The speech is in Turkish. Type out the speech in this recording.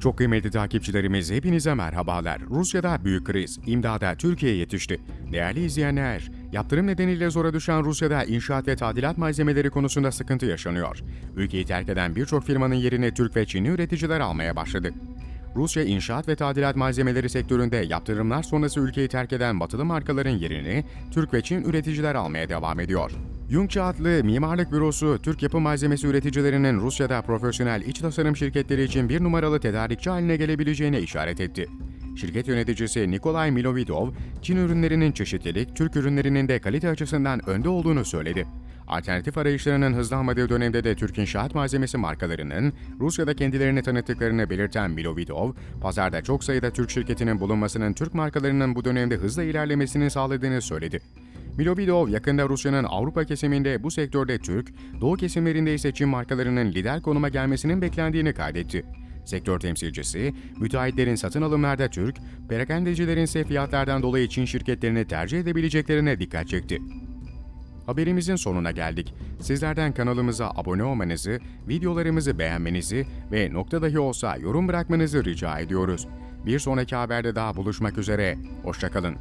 Çok kıymetli takipçilerimiz hepinize merhabalar. Rusya'da büyük kriz, imdada Türkiye yetişti. Değerli izleyenler, yaptırım nedeniyle zora düşen Rusya'da inşaat ve tadilat malzemeleri konusunda sıkıntı yaşanıyor. Ülkeyi terk eden birçok firmanın yerini Türk ve Çinli üreticiler almaya başladı. Rusya inşaat ve tadilat malzemeleri sektöründe yaptırımlar sonrası ülkeyi terk eden batılı markaların yerini Türk ve Çin üreticiler almaya devam ediyor. Yungçe adlı mimarlık bürosu, Türk yapı malzemesi üreticilerinin Rusya'da profesyonel iç tasarım şirketleri için bir numaralı tedarikçi haline gelebileceğine işaret etti. Şirket yöneticisi Nikolay Milovidov, Çin ürünlerinin çeşitlilik, Türk ürünlerinin de kalite açısından önde olduğunu söyledi. Alternatif arayışlarının hızlanmadığı dönemde de Türk inşaat malzemesi markalarının Rusya'da kendilerini tanıttıklarını belirten Milovidov, pazarda çok sayıda Türk şirketinin bulunmasının Türk markalarının bu dönemde hızla ilerlemesini sağladığını söyledi. Milovidov yakında Rusya'nın Avrupa kesiminde bu sektörde Türk, Doğu kesimlerinde ise Çin markalarının lider konuma gelmesinin beklendiğini kaydetti. Sektör temsilcisi, müteahhitlerin satın alımlarda Türk, perakendecilerin ise fiyatlardan dolayı Çin şirketlerini tercih edebileceklerine dikkat çekti. Haberimizin sonuna geldik. Sizlerden kanalımıza abone olmanızı, videolarımızı beğenmenizi ve nokta dahi olsa yorum bırakmanızı rica ediyoruz. Bir sonraki haberde daha buluşmak üzere. Hoşçakalın.